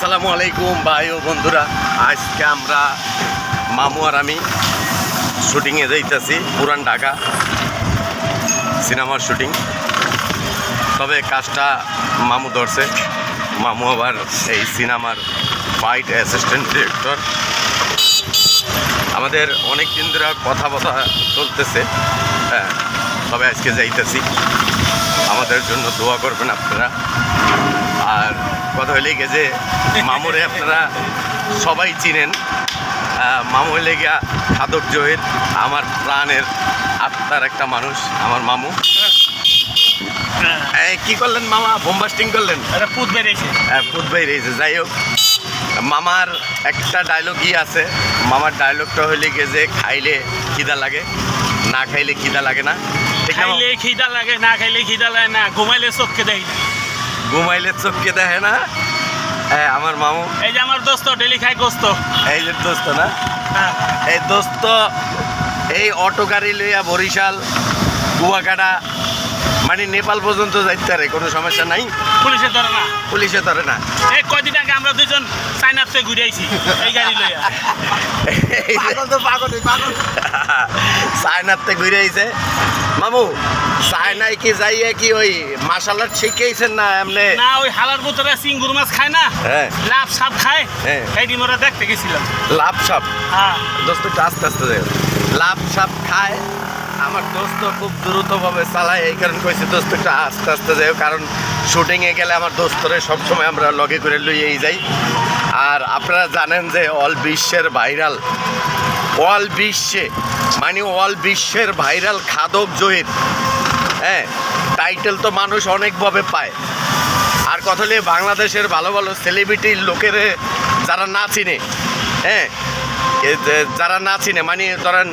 আসসালামু আলাইকুম, ভাই ও বন্ধুরা। আজকে আমরা মামু আর আমি শুটিংয়ে যাইতেছি পুরান ঢাকা সিনেমার শুটিং। তবে কাজটা মামু ধরছে। মামু আবার এই সিনেমার ফাইট অ্যাসিস্ট্যান্ট ডিরেক্টর আমাদের অনেক দিন ধরে কথা বথা চলতেছে। হ্যাঁ তবে আজকে যাইতেছি। আমাদের জন্য দোয়া করবেন আপনারা। আর কথা গিয়ে যে মামুরে আপনারা সবাই চিনেন। মামু হলে গিয়া খাদক জহির আমার প্রাণের আত্মার একটা মানুষ আমার মামু। এই, কি করলেন মামা? বোম্বাস্টিং করলেন? পুত বেরিয়েছে। ফুট বাইরেছে যাই হোক মামার একটা ডায়লগই আছে। মামার ডায়লগটা হইলে গিয়ে যে খাইলে খিদা লাগে না খাইলে খিদা লাগে না। খাইলে খিদা লাগে না খাইলে খিদা লাগে না। ঘুমাইলে চোখকে দেয় ঘুমাইলে চোখকে দেখে না? হ্যাঁ আমার মামু। এই যে আমার দোস্ত ডেলি খাই গোস্ত। এই যে দোস্ত না? হ্যাঁ। এই দোস্ত এই অটো গাড়ি লইয়া বরিশাল কুয়াকাটা মানে নেপাল পর্যন্ত যাইতে পারে কোনো সমস্যা নাই? পুলিশে ধরে না। পুলিশে ধরে না? এই কয়দিন আগে আমরা দুজন চাইনার থেকে ঘুরে আইছি এই গাড়ি লইয়া। এই যে- চায়নাতে ঘুরে আইছে। মামু চায়নায় কি যাইয়ে কি ওই মার্শাল আর্ট শিখেছেন না এমনি? না ওই হালার বোতরে চিঙ্গুর মাছ খায় না? হ্যাঁ। লাভ সাপ খায়? হ্যাঁ। এই ডিম ওরা দেখতে গেছিলাম। লাভ সাপ? হ্যাঁ। দোস্ত একটু আস্তে আস্তে যাই লাভ সাপ খায় আমার দোস্ত খুব দ্রুতভাবে চালায় এই কারণে কইছে দোস্ত একটু আস্তে আস্তে যাই কারণ শুটিংয়ে গেলে আমার দোস্তরে সবসময় আমরা লগে করে লইয়েই যাই। আর আপনারা জানেন যে অল বিশ্বের ভাইরাল অল বিশ্বে মানে অল বিশ্বের ভাইরাল খাদক জহির। হ্যাঁ টাইটেল তো মানুষ অনেকভাবে পায়। আর কথা বাংলাদেশের ভালো ভালো সেলিব্রিটির লোকের যারা না চিনে হ্যাঁ যারা না চিনে মানে ধরেন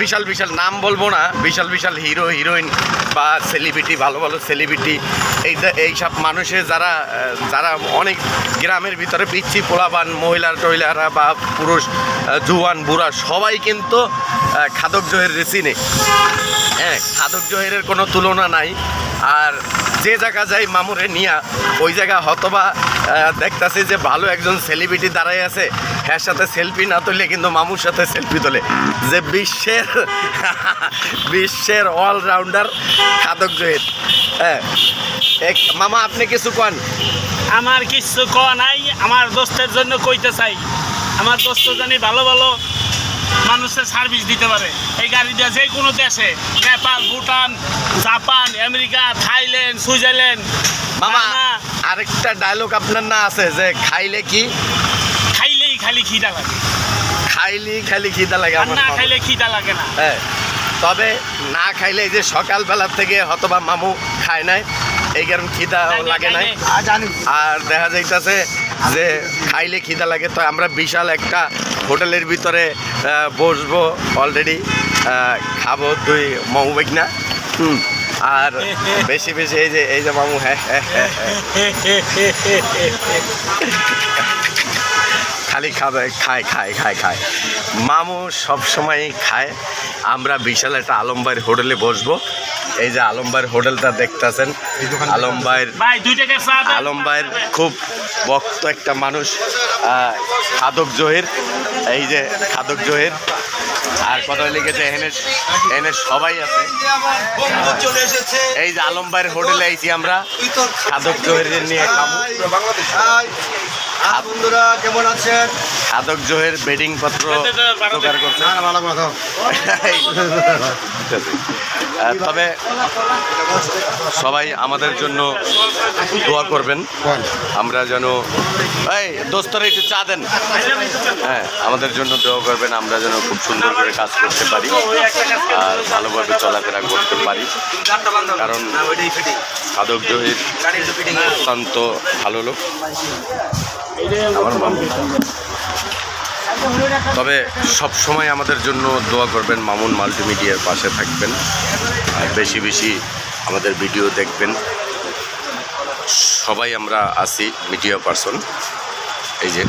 বিশাল বিশাল নাম বলব না, বিশাল বিশাল হিরো, হিরোইন বা সেলিব্রিটি, ভালো ভালো সেলিব্রিটি, এই এইসব মানুষের যারা যারা অনেক গ্রামের ভিতরে পিচ্ছি পোলাবান মহিলার টহিলারা বা পুরুষ জুয়ান, বুড়া, সবাই কিন্তু খাদক জহের চিনে। হ্যাঁ খাদক জহিরের কোনো তুলনা নাই। আর যে জায়গা যাই মামুরে নিয়া, ওই জায়গা হতবা দেখতেছি যে ভালো একজন সেলিব্রিটি দাঁড়াই আছে। হ্যার সাথে সেলফি না তুললে কিন্তু মামুর সাথে সেলফি তোলে। যে বিশ্বের বিশ্বের অলরাউন্ডার খাদক জহির। হ্যাঁ। মামা, আপনি কিছু কন? আমার কিছু কওয়া নাই, আমার দোস্তের জন্য কইতে চাই। আমার দোস্ত জানি ভালো ভালো মানুষের সার্ভিস দিতে পারে। এই গাড়ি দিয়ে যে কোনো দেশে Nepal Bhutan Japan America Thailand Switzerland মামা আরেকটা ডায়লগ আপনার না আছে যে খাইলে কি? খাইলেই খালি খিদা লাগে। খাইলেই খালি খিদা লাগে আমার না খাইলে খিদা লাগে না। হ্যাঁ তবে না খাইলে এই যে সকালবেলা থেকে হতবা মামু খায় নাই এই কারণ খিদা লাগে নাই। আর দেখা যাইতেছে যে খাইলে খিদা লাগে, তো আমরা বিশাল একটা হোটেলের ভিতরে বসবো অলরেডি খাব তুই মামু বাইক না হুম, আর বেশি বেশি এই যে এই যে মামু হ্যাঁ হ্যাঁ হ্যাঁ হ্যাঁ। খালি খাবে খায় খায় খায় খায়। মামু সব সময় খায়। আমরা বিশাল একটা আলমবাইয়ের হোটেলে বসবো। এই যে আলমবাইয়ের হোটেলটা দেখতেছেন। আলমবাইয়ের। আলমবাইয়ের খুব ভক্ত একটা মানুষ খাদক জহির। এই যে খাদক জহির। আর কথা লিখেছে এখানে এখানে সবাই আছে। এই যে আলমবাইয়ের হোটেলে আইছি আমরা। খাদক জহিরের নিয়ে খাব বন্ধুরা কেমন আছেন? খাদক জহির বেডিং পত্র জোগাড় করছে। না ভালো কথা তবে সবাই আমাদের জন্য দোয়া করবেন। আমরা যেন এই দোস্তরা একটু চা দেন। হ্যাঁ আমাদের জন্য দোয়া করবেন আমরা যেন খুব সুন্দর করে কাজ করতে পারি আর ভালোভাবে চলাফেরা করতে পারি। কারণ সাধক জহির অত্যন্ত ভালো লোক। তবে সব সময় আমাদের জন্য দোয়া করবেন মামুন মাল্টিমিডিয়ার পাশে থাকবেন। আর বেশি বেশি আমাদের ভিডিও দেখবেন। সবাই আমরা আছি মিডিয়া পার্সন। এই যে।